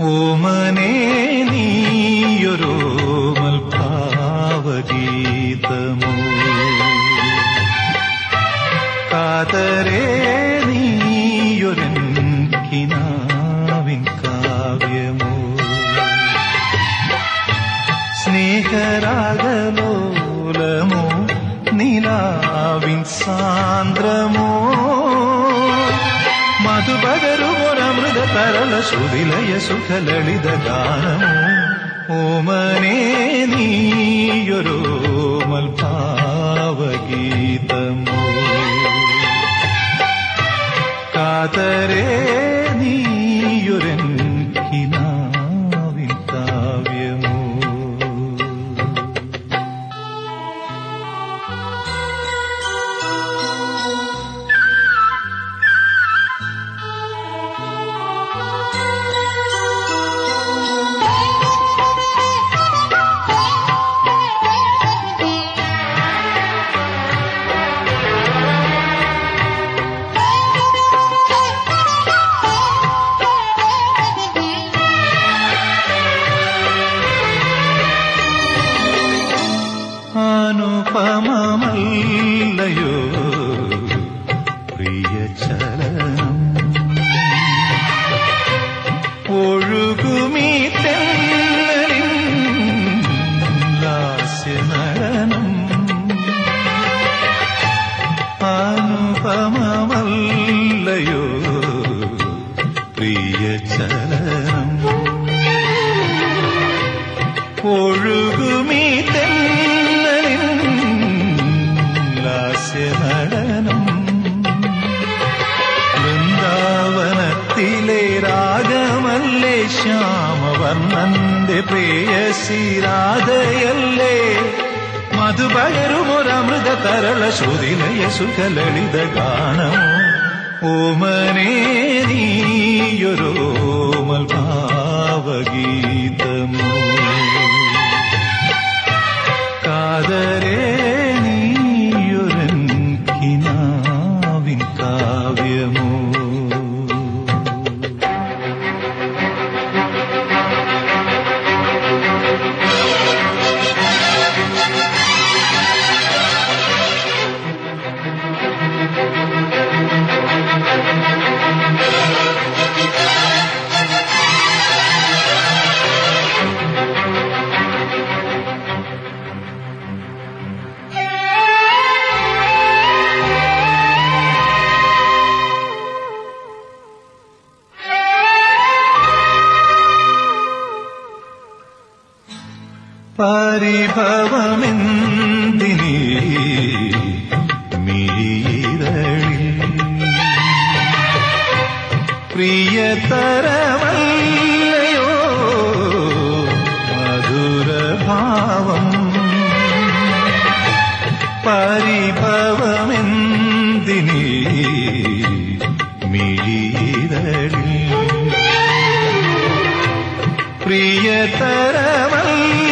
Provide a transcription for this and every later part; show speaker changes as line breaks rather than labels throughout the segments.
ഓമനേ സ്നേഹരാഗലോലമോ നിലാവിൻ സാന്ദ്രമോ? മധുപകരുമൊരമൃത തരള ശ്രുതിലയ സുഖലളിത ഗാനമോ ഓമനേ നീയൊരു മൽഭാവഗീതമോ കാതരേ നീയൊരൻ അനുപമമല്ലയോ പ്രിയ ചലനം. ഒഴുകുമീ തെന്നലിൻ അനുപമമല്ലയോ? പ്രിയ ചലനം. ഒഴുകുമീ ശ്യാമവർണന്റെ പ്രേയസിരാധയല്ലേ മധുപകരുമൊരമൃത തരള ശ്രുതിലയ സുഖലളിത ഗാനം ഓമനേ നീയൊരു പരിഭവമെന്തിനീ മിഴിയിരളിൽ? പ്രിയതരമല്ലയോ മധുരഭാവം? പരിഭവമെന്തിനീ മിഴിയിരളിൽ? പ്രിയതരമല്ലയോ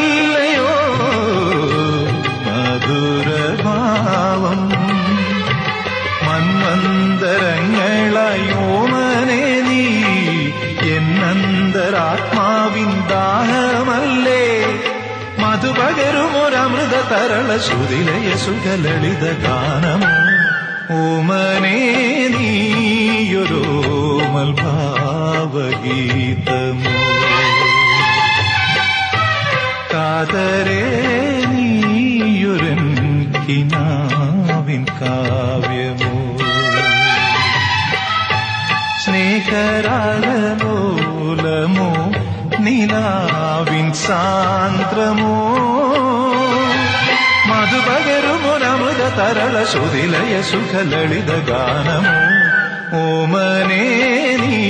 എന്നന്തരാത്മാവിൻ ദാഹമല്ലേ? മധുപകരുമൊരമൃത തരള ശ്രുതിലയ സുഖലളിത ഗാനമോ ഓമനേ നീയൊരു ഭാവഗീതമോ കാതരേ നീയൊരൻ കിനാവിൻ കാവ്യമോ. സ്നേഹരാഗലോലമോ നിലാവിൻ സാന്ദ്രമോ മധുപകരുമൊരമൃത തരള ശ്രുതിലയ സുഖലളിത ഗാനമോ ഓമനേ നീയൊരോമൽ